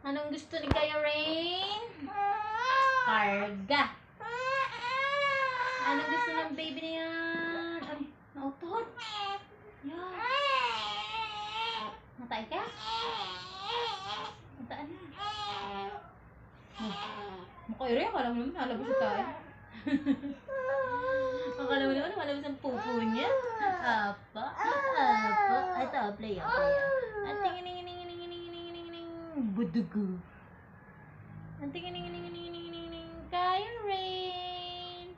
Anong gusto ni Kaya Rain? Karga. Anong gusto ng baby na yan? Ay, nautot. Yan. Matay ka? Mataan na. Mukha rin, akala mo naman nalabas sa tayo. akala mo naman malabas ang pupo niya. Apa, apa. Play ah, play tingin, tingin, tingin. Budugo. Ang tingin, tingin, tingin, tingin, tingin, tingin, tingin. Kaya rain.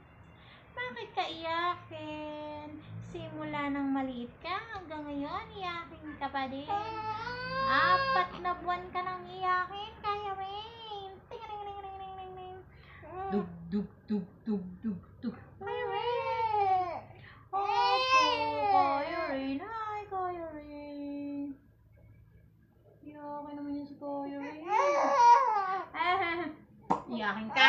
Bakit ka iyakin? Simula nang maliit ka hanggang ngayon, iyakin ka pa din. Apat na buwan ka nang iyakin, Kaya rain. Tingin, tingin, tingin, tingin, tingin, tingin. Dug, dug, dug, dug, dug, dug. Kaya rain. Opo, Kaya rain. Hi, Kaya rain. Iyakin naman yun si Kaya rain. Ah, iyakin ka.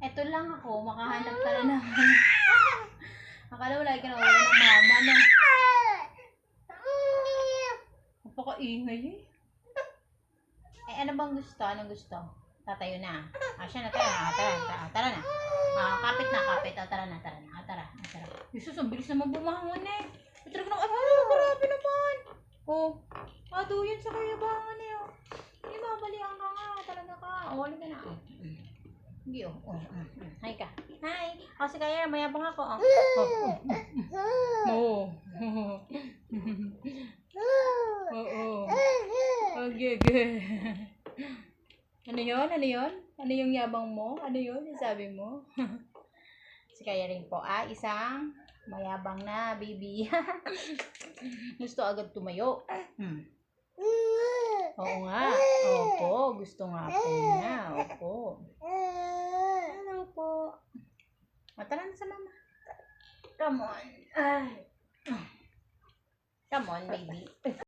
Eto lang ako, makahanap ka na naman. Akala mo lagi ka nawala ng mama, no? Napakaingay eh. Ano bang gusto? Anong gusto? Tatayo na. Ah, siya na tayo na. Ah, tara, tara, tara na. Ah, kapit na, kapit. Ah, tara na, tara na. Ah, tara, ah, tara. Jesus, ang bilis naman bumangon eh. Ito talaga ng, ay, grabe naman. Oh, ado yan sa kayabangan eh. Oh. Hindi babalian ka nga, talaga ka. Oh, halika na. Hindi oh. oh. mm, mm. Hi ka. Hi. Kasi kaya, mayabang ako. Oh. Oh. Oh. Oo. Okay, good. Ano yun? Ano yun? Ano yung yabang mo? Ano yun? Yung sabi mo? si Kaya rin po, ah, isang mayabang na baby. gusto agad tumayo. Hmm. Oo nga. Opo, gusto nga po niya. Opo. Hello po. Matala na sa mama. Come on. Come on, baby.